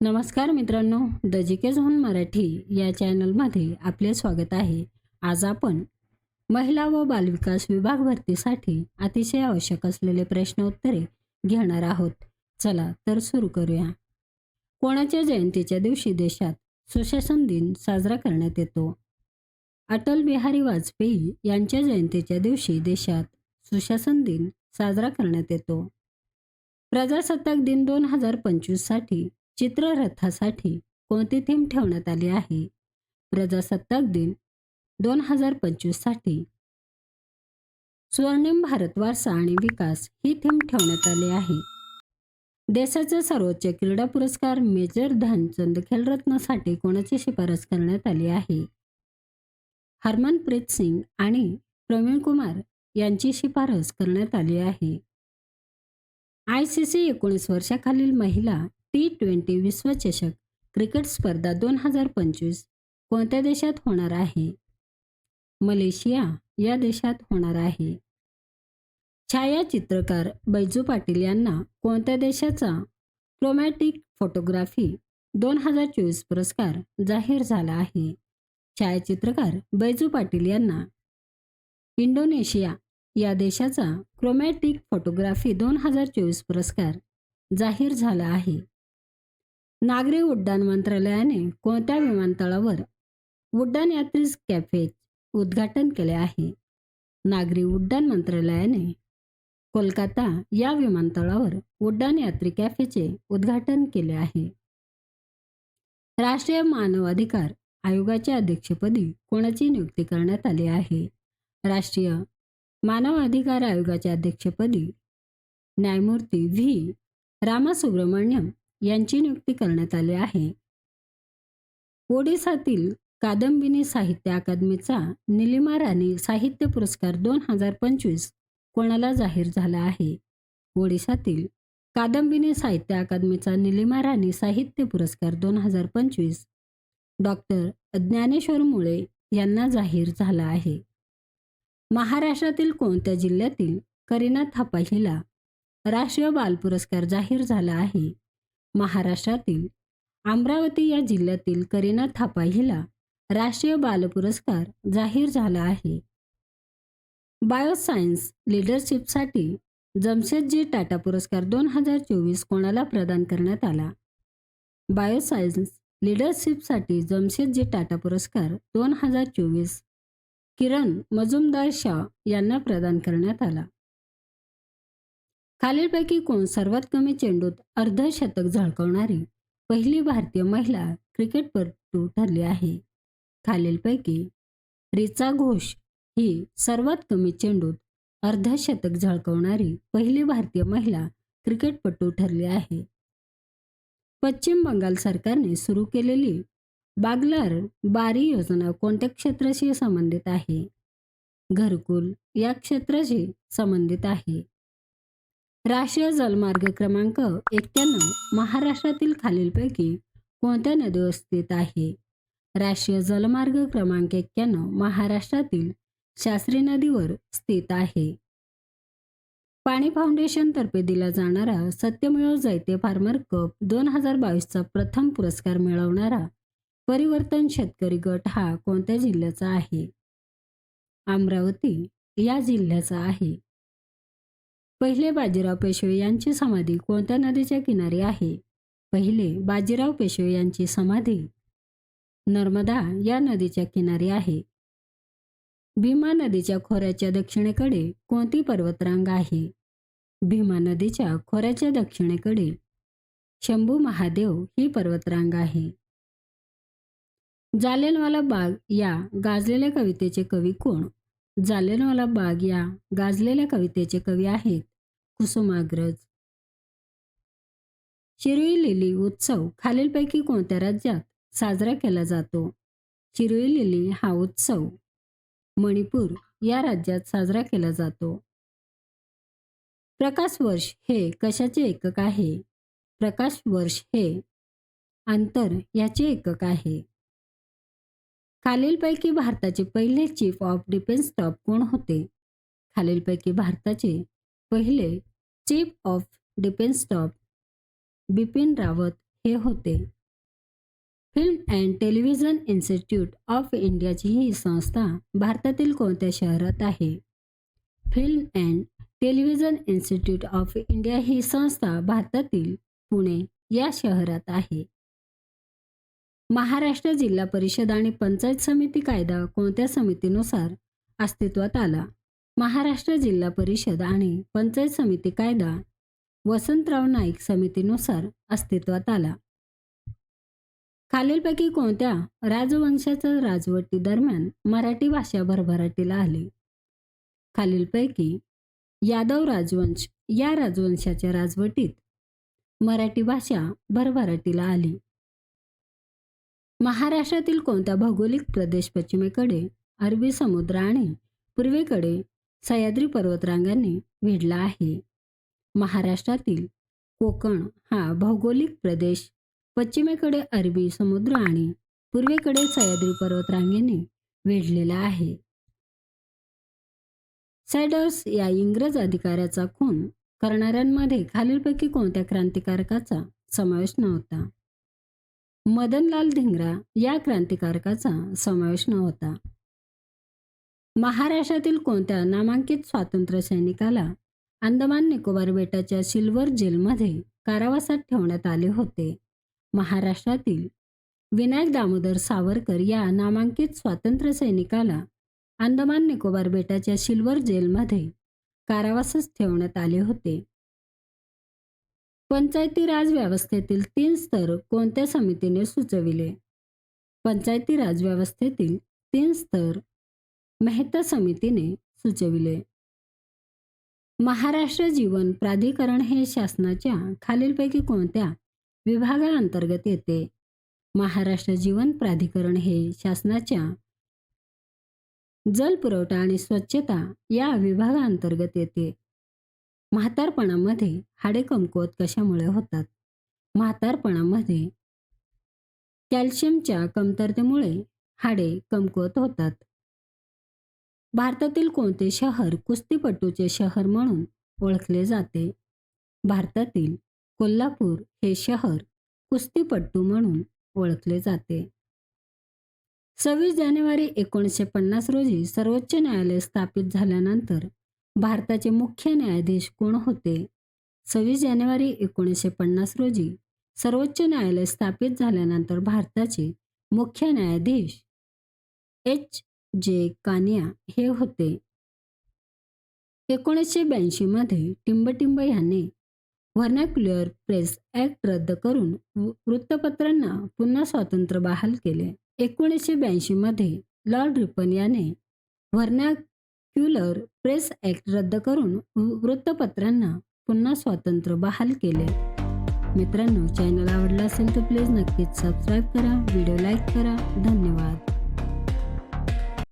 नमस्कार मित्रांनो द जिके झोन मराठी या चॅनलमध्ये आपले स्वागत आहे. आज आपण महिला व बालविकास विभाग भरतीसाठी अतिशय आवश्यक असलेले प्रश्न उत्तरे घेणार आहोत. चला तर सुरू करूया. कोणाच्या जयंतीच्या दिवशी देशात सुशासन दिन साजरा करण्यात येतो? अटल बिहारी वाजपेयी यांच्या जयंतीच्या दिवशी देशात सुशासन दिन साजरा करण्यात येतो. प्रजासत्ताक दिन दोन हजार पंचवीससाठी चित्ररथासाठी कोणती थीम ठेवण्यात आली आहे? प्रजासत्ताक दिन दोन हजार पंचवीससाठी स्वर्णिम भारत वारसा आणि विकास ही थीम ठेवण्यात आली आहे. देशाचा सर्वोच्च क्रीडा पुरस्कार मेजर ध्यानचंद खेलरत्नसाठी कोणाची शिफारस करण्यात आली आहे? हरमनप्रीत सिंग आणि प्रवीण कुमार यांची शिफारस करण्यात आली आहे. आय सी सी एकोणीस वर्षाखालील महिला टी ट्वेंटी विश्वचषक क्रिकेट स्पर्धा दोन हजार पंचवीस कोणत्या देशात होणार आहे? मलेशिया या देशात होणार आहे. छायाचित्रकार बैजू पाटील यांना कोणत्या देशाचा क्रोमॅटिक फोटोग्राफी दोन हजार चोवीस पुरस्कार जाहीर झाला आहे? छायाचित्रकार बैजू पाटील यांना इंडोनेशिया या देशाचा क्रोमॅटिक फोटोग्राफी दोन हजार चोवीस पुरस्कार जाहीर झाला आहे. नागरी उड्डाण मंत्रालयाने कोणत्या विमानतळावर उड्डाण यात्री कॅफे उद्घाटन केले आहे? नागरी उड्डाण मंत्रालयाने कोलकाता या विमानतळावर उड्डाण यात्री कॅफेचे उद्घाटन केले आहे. राष्ट्रीय मानवाधिकार आयोगाच्या अध्यक्षपदी कोणाची नियुक्ती करण्यात आली आहे? राष्ट्रीय मानवाधिकार आयोगाच्या अध्यक्षपदी न्यायमूर्ती व्ही. रामासुब्रमण्यम यांची नियुक्ती करण्यात आली आहे. ओडिसातील कादंबिनी साहित्य अकादमीचा निलिमा राणी साहित्य पुरस्कार दोन हजार पंचवीस कोणाला जाहीर झाला आहे? ओडिसातील कादंबिनी साहित्य अकादमीचा निलिमा राणी साहित्य पुरस्कार दोन हजार पंचवीस डॉक्टर ज्ञानेश्वर मुळे यांना जाहीर झाला आहे. महाराष्ट्रातील कोणत्या जिल्ह्यातील करीना थापा हिला राष्ट्रीय बाल पुरस्कार जाहीर झाला आहे? महाराष्ट्रातील अमरावती या जिल्ह्यातील करीना थापा हिला राष्ट्रीय बाल पुरस्कार जाहीर झाला आहे. बायोसायन्स लिडरशिपसाठी जमशेदजी टाटा पुरस्कार दोन हजार चोवीस कोणाला प्रदान करण्यात आला? बायोसायन्स लिडरशिपसाठी जमशेदजी टाटा पुरस्कार दोन हजार चोवीस किरण मजुमदार शाह यांना प्रदान करण्यात आला. खालीलपैकी कोण सर्वात कमी चेंडूत अर्धशतक झळकवणारी पहिली भारतीय महिला क्रिकेटपटू ठरली आहे. खालीलपैकी रिचा घोष ही सर्वात कमी चेंडूत अर्धशतक झळकवणारी पहिली भारतीय महिला क्रिकेटपटू ठरली आहे. पश्चिम बंगाल सरकारने सुरू केलेली बागलार बारी योजना कोणत्या क्षेत्राशी संबंधित आहे? घरकुल या क्षेत्राशी संबंधित आहे. राष्ट्रीय जलमार्ग क्रमांक एक्क्याण्णव. महाराष्ट्रातील खालीलपैकी कोणत्या नदीवर स्थित आहे? राष्ट्रीय जलमार्ग क्रमांक एक्क्याण्णव. महाराष्ट्रातील शास्त्री नदीवर स्थित आहे. पाणी फाउंडेशन तर्फे दिला जाणारा सत्यमेव जैते फार्मर कप दोन हजार बावीसचा प्रथम पुरस्कार मिळवणारा परिवर्तन शेतकरी गट हा कोणत्या जिल्ह्याचा आहे? अमरावती या जिल्ह्याचा आहे. पहिले बाजीराव पेशवे यांची समाधी कोणत्या नदीच्या किनारी आहे? पहिले बाजीराव पेशवे यांची समाधी नर्मदा या नदीच्या किनारी आहे. भीमा नदीच्या खोऱ्याच्या दक्षिणेकडे कोणती पर्वतरांग आहे? भीमा नदीच्या खोऱ्याच्या दक्षिणेकडे शंभू महादेव ही पर्वतरांग आहे. जालेलवाला बाग या गाजलेल्या कवितेचे कवी कोण? जालियनवाला बाग या गाजलेल्या कवितेचे कवी आहेत कुसुमाग्रज. चिरुई लिली उत्सव खालीलपैकी कोणत्या राज्यात साजरा केला जातो? चिरुई लिली हा उत्सव मणिपूर या राज्यात साजरा केला जातो. प्रकाश वर्ष हे कशाचे एकक आहे? प्रकाश वर्ष हे अंतर याचे एकक आहे. खालीलपैकी भारताचे पहिले चीफ ऑफ डिफेन्स स्टाफ कोण होते? खालीलपैकी भारताचे पहिले chief of defence staff Bipin Rawat हे होते. Film and television institute of इंडियाची ही संस्था भारतातील कोणत्या शहरात आहे? Film and television institute of India ही संस्था भारतातील पुणे या शहरात आहे. महाराष्ट्र जिल्हा परिषद आणि पंचायत समिती कायदा कोणत्या समितीनुसार अस्तित्वात आला? महाराष्ट्र जिल्हा परिषद आणि पंचायत समिती कायदा वसंतराव नाईक समितीनुसार अस्तित्वात आला. खालीलपैकी कोणत्या राजवंशाच्या राजवटी दरम्यान मराठी भाषा भरभराटीला आली? खालीलपैकी यादव राजवंश या राजवंशाच्या राजवटीत मराठी भाषा भरभराटीला आली. महाराष्ट्रातील कोणता भौगोलिक प्रदेश पश्चिमेकडे अरबी समुद्र आणि पूर्वेकडे सह्याद्री पर्वतरांगांनी वेढला आहे? महाराष्ट्रातील कोकण हा भौगोलिक प्रदेश पश्चिमेकडे अरबी समुद्र आणि पूर्वेकडे सह्याद्री पर्वतरांगेने वेढलेला आहे. सॅडर्स या इंग्रज अधिकाऱ्याचा खून करणाऱ्यांमध्ये खालीलपैकी कोणत्या क्रांतिकारकाचा समावेश नव्हता? मदनलाल धिंगरा या क्रांतिकारकाचा समावेश नव्हता. महाराष्ट्रातील कोणत्या नामांकित स्वातंत्र्य सैनिकाला अंदमान निकोबार बेटाच्या सिल्वर जेलमध्ये कारावासात ठेवण्यात आले होते? महाराष्ट्रातील विनायक दामोदर सावरकर या नामांकित स्वातंत्र्य सैनिकाला अंदमान निकोबार बेटाच्या सिल्वर जेलमध्ये कारावासात ठेवण्यात आले होते. पंचायती राज व्यवस्थेतील तीन स्तर कोणत्या समितीने सुचविले? पंचायती राज व्यवस्थेतील तीन स्तर मेहता समितीने सुचविले. महाराष्ट्र जीवन प्राधिकरण हे शासनाच्या खालीलपैकी कोणत्या विभागाअंतर्गत येते? महाराष्ट्र जीवन प्राधिकरण हे शासनाच्या जलपुरवठा आणि स्वच्छता या विभागाअंतर्गत येते. म्हातारपणामध्ये हाडे कमकुवत कशामुळे होतात? म्हातारपणामध्ये कॅल्शियमच्या कमतरतेमुळे हाडे कमकुवत होतात. भारतातील कोणते शहर कुस्तीपटूचे शहर म्हणून ओळखले जाते? भारतातील कोल्हापूर हे शहर कुस्तीपट्टू म्हणून ओळखले जाते. सव्वीस जानेवारी एकोणीसशे पन्नास रोजी सर्वोच्च न्यायालय स्थापित झाल्यानंतर भारताचे मुख्य न्यायाधीश कोण होते? सव्वीस जानेवारी एकोणीसशे पन्नास रोजी सर्वोच्च न्यायालय स्थापित झाल्यानंतर भारताचे मुख्य न्यायाधीश एच. जे. कानिया हे होते. एकोणीसशे ब्याऐंशीमध्ये टिंबटिंब याने व्हर्नॅक्युलर प्रेस ॲक्ट रद्द करून वृत्तपत्रांना पुन्हा स्वातंत्र्य बहाल केले. एकोणीसशे ब्याऐंशीमध्ये लॉर्ड रिपन याने क्युलर प्रेस ॲक्ट रद्द करून वृत्तपत्रांना पुन्हा स्वातंत्र्य बहाल केले. मित्रांनो चॅनल आवडला असेल तर प्लीज नक्कीच सबस्क्राईब करा व्हिडिओ लाईक करा. धन्यवाद.